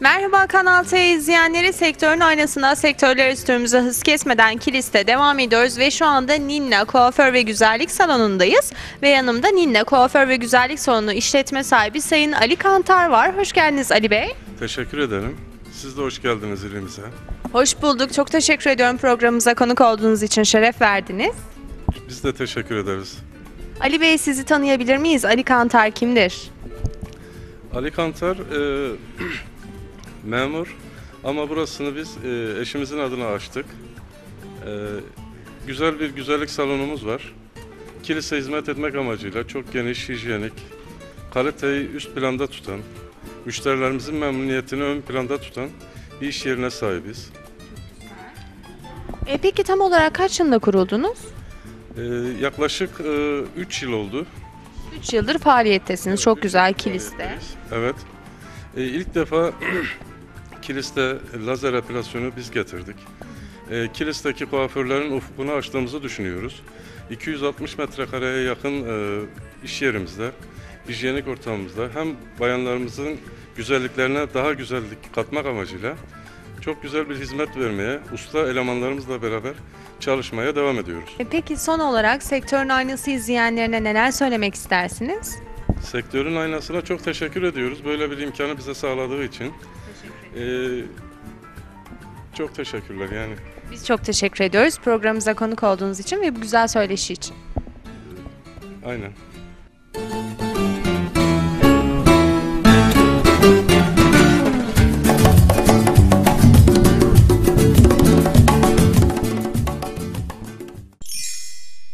Merhaba Kanal T izleyenleri. Sektörün aynasında sektörler üstümüze hız kesmeden kiliste devam ediyoruz ve şu anda Ninna Kuaför ve Güzellik Salonu'ndayız. Ve yanımda Ninna Kuaför ve Güzellik Salonu işletme sahibi Sayın Ali Kantar var. Hoş geldiniz Ali Bey. Teşekkür ederim. Siz de hoş geldiniz ilimize. Hoş bulduk. Çok teşekkür ediyorum programımıza konuk olduğunuz için şeref verdiniz. Biz de teşekkür ederiz. Ali Bey sizi tanıyabilir miyiz? Ali Kantar kimdir? Ali Kantar e, memur ama burasını biz e, eşimizin adına açtık. E, güzel bir güzellik salonumuz var. Kilise hizmet etmek amacıyla çok geniş, hijyenik, kaliteyi üst planda tutan, müşterilerimizin memnuniyetini ön planda tutan bir iş yerine sahibiz. E, peki tam olarak kaç yılında kuruldunuz? E, yaklaşık 3 yıl oldu. 3 yıldır faaliyettesiniz. Çok güzel kiliste. Evet. E, ilk defa kiliste lazer epilasyonu biz getirdik. E, kilisteki kuaförlerin ufkunu açtığımızı düşünüyoruz. 260 metrekareye yakın e, iş yerimizde, hijyenik ortamımızda hem bayanlarımızın güzelliklerine daha güzellik katmak amacıyla çok güzel bir hizmet vermeye, usta elemanlarımızla beraber çalışmaya devam ediyoruz. E, Peki son olarak sektörün aynası izleyenlerine neler söylemek istersiniz? Sektörün aynasına çok teşekkür ediyoruz. Böyle bir imkanı bize sağladığı için. Ee, çok teşekkürler yani. Biz çok teşekkür ediyoruz programımıza konuk olduğunuz için ve bu güzel söyleşi için. Aynen.